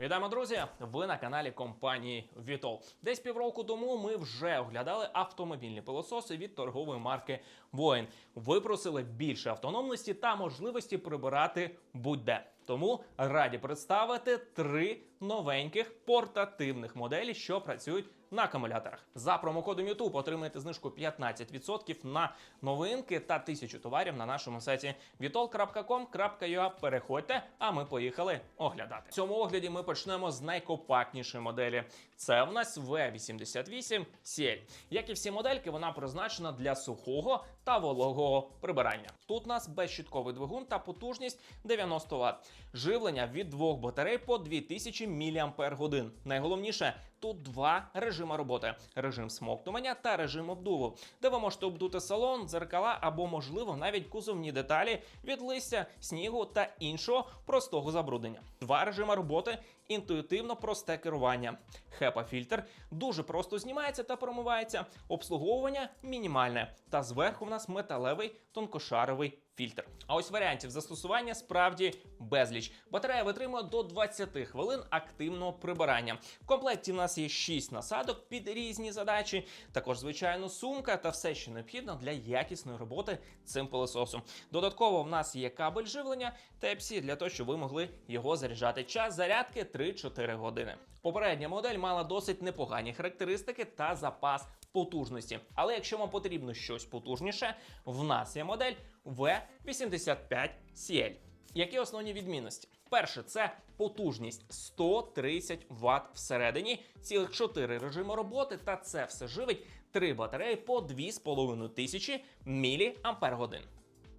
Вітаємо, друзі! Ви на каналі компанії Vitol. Десь півроку тому ми вже оглядали автомобільні пилососи від торгової марки Воїн. Випросили більше автономності та можливості прибирати будь-де. Тому раді представити три новеньких портативних моделі, що працюють на акумуляторах. За промокодом YouTube отримаєте знижку 15% на новинки та тисячу товарів на нашому сайті vitol.com.ua. Переходьте, а ми поїхали оглядати. В цьому огляді ми почнемо з найкомпактнішої моделі. Це в нас V88 CL. Як і всі модельки, вона призначена для сухого та вологого прибирання. Тут у нас безщітковий двигун та потужність 90 Вт. Живлення від двох батарей по 2000 мАч. Найголовніше тут два режими роботи: режим смоктування та режим обдуву, де ви можете обдути салон, дзеркала або, можливо, навіть кузовні деталі від листя, снігу та іншого простого забруднення. Два режими роботи, інтуїтивно просте керування. HEPA-фільтр дуже просто знімається та промивається. Обслуговування мінімальне. Та зверху в нас металевий тонкошаровий фільтр. А ось варіантів застосування справді безліч. Батарея витримує до 20 хвилин активного прибирання. В комплекті в нас є 6 насадок під різні задачі. Також, звичайно, сумка та все, що необхідно для якісної роботи цим пилососом. Додатково в нас є кабель живлення Type-C для того, щоб ви могли його заряджати. Час зарядки 3-4 години. Попередня модель мала досить непогані характеристики та запас потужності. Але якщо вам потрібно щось потужніше, в нас є модель V85CL. Які основні відмінності? Перше, це потужність 130 Вт всередині, цілих 4 режими роботи, та це все живить 3 батареї по 2500 мАч.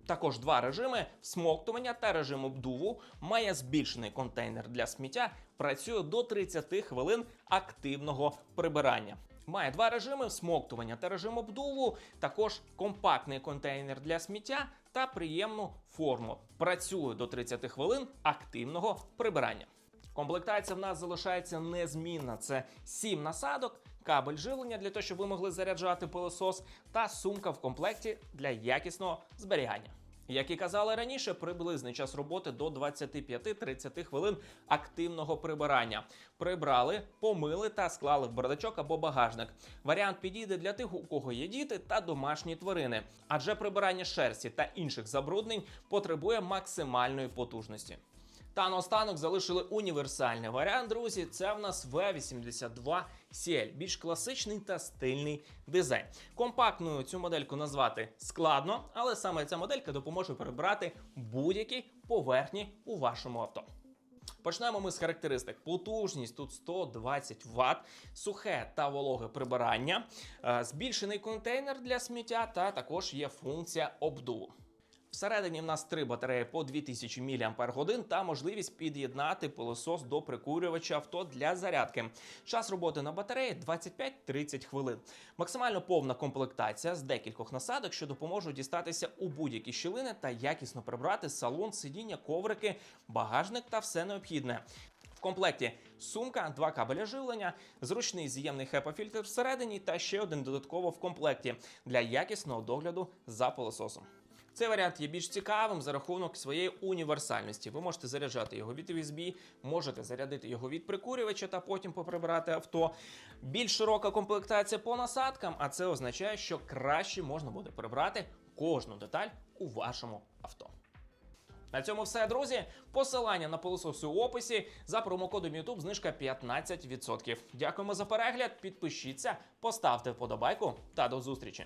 Також два режими всмоктування та режим обдуву. Має збільшений контейнер для сміття, працює до 30 хвилин активного прибирання. Має два режими всмоктування та режим обдуву, також компактний контейнер для сміття та приємну форму. Працює до 30 хвилин активного прибирання. Комплектація в нас залишається незмінна. Це 7 насадок, кабель живлення для того, щоб ви могли заряджати пилосос, та сумка в комплекті для якісного зберігання. Як і казали раніше, приблизний час роботи до 25-30 хвилин активного прибирання. Прибрали, помили та склали в бардачок або багажник. Варіант підійде для тих, у кого є діти та домашні тварини, адже прибирання шерсті та інших забруднень потребує максимальної потужності. Та наостанок залишили універсальний варіант, друзі. Це в нас V82 CL, більш класичний та стильний дизайн. Компактною цю модельку назвати складно, але саме ця моделька допоможе прибрати будь-які поверхні у вашому авто. Почнемо ми з характеристик. Потужність тут 120 Вт, сухе та вологе прибирання, е, збільшений контейнер для сміття, та також є функція обдуву. Всередині в нас три батареї по 2000 мАч та можливість під'єднати пилосос до прикурювача авто для зарядки. Час роботи на батареї 25-30 хвилин. Максимально повна комплектація з декількох насадок, що допоможуть дістатися у будь-які щілини та якісно прибрати салон, сидіння, коврики, багажник та все необхідне. В комплекті сумка, два кабеля живлення, зручний з'ємний HEPA-фільтр всередині та ще один додатково в комплекті для якісного догляду за пилососом. Цей варіант є більш цікавим за рахунок своєї універсальності. Ви можете заряджати його від USB, можете зарядити його від прикурювача та потім поприбирати авто. Більш широка комплектація по насадкам, а це означає, що краще можна буде прибрати кожну деталь у вашому авто. На цьому все, друзі. Посилання на пилососи у описі за промокодом YouTube знижка 15%. Дякуємо за перегляд. Підпишіться, поставте вподобайку та до зустрічі.